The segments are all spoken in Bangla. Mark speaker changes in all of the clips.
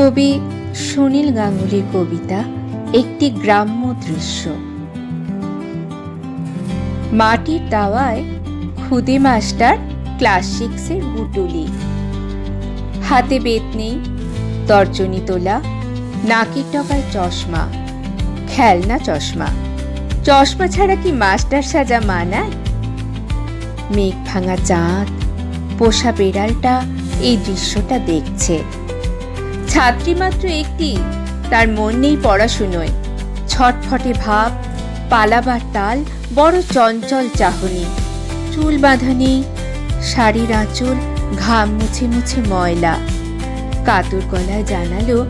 Speaker 1: কবি সুনীল গাঙ্গুলির কবিতা, একটি গ্রাম্য দৃশ্য। মাটির দাওয়ায় খুদে মাস্টার ক্লাস সিক্সের বুটুলি হাতে বেত নেই, তর্জনী তোলা, নাকের টকায় চশমা, খেলনা চশমা। চশমা ছাড়া কি মাস্টার সাজা মানায়? মেঘ ভাঙা চাঁদ, পোষা বেড়ালটা এই দৃশ্যটা দেখছে। ছাত্রী মাত্র একটি, তার মন নেই পড়াশুনোয়। ছটফটে ভাব, পালাবার তাল, বড় চঞ্চল চাহনি। চুল বাঁধা নেই শাড়ির আঁচল, ঘাম মুছে মুছে ময়লা। কাতর গলায় জানালো,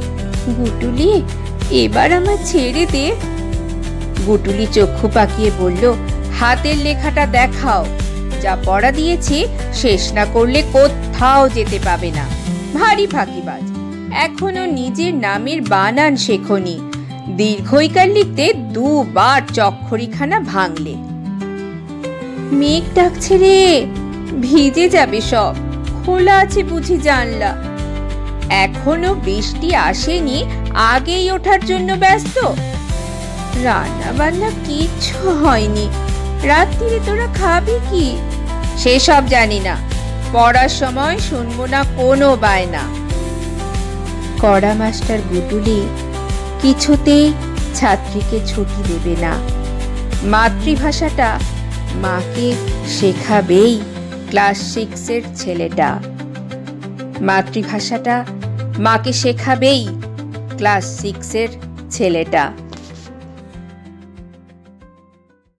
Speaker 1: গুটুলি, এবার আমার ছেড়ে দে। গুটুলি চক্ষু পাকিয়ে বলল, হাতের লেখাটা দেখাও। যা পড়া দিয়েছি, শেষ না করলে কোথাও যেতে পাবে না। ভারী ফাঁকিবাজ। এখনও নিজের নামের বানান শেখনি। দীর্ঘইকার লিখতে দুবার চক্ষরিখানা ভাঙলে। মেঘ ডাকছে রে, ভিজে যাবে সব, খোলা আছে বুঝি জানলা। এখনও বৃষ্টি আসেনি, আগেই ওঠার জন্য ব্যস্ত। রান্না বান্না কিচ্ছু হয়নি, রাত্রিরে তোরা খাবি কি? সেসব জানি না, পড়ার সময় শুনব না কোনো বায়না। কড়া মাস্টার বুটুলি কিছুতেই ছাত্রীকে ছুটি দেবে না। মাতৃভাষাটা মাকে শেখাবেই ক্লাস সিক্সের ছেলেটা। মাতৃভাষাটা মাকে শেখাবেই ক্লাস সিক্সের ছেলেটা।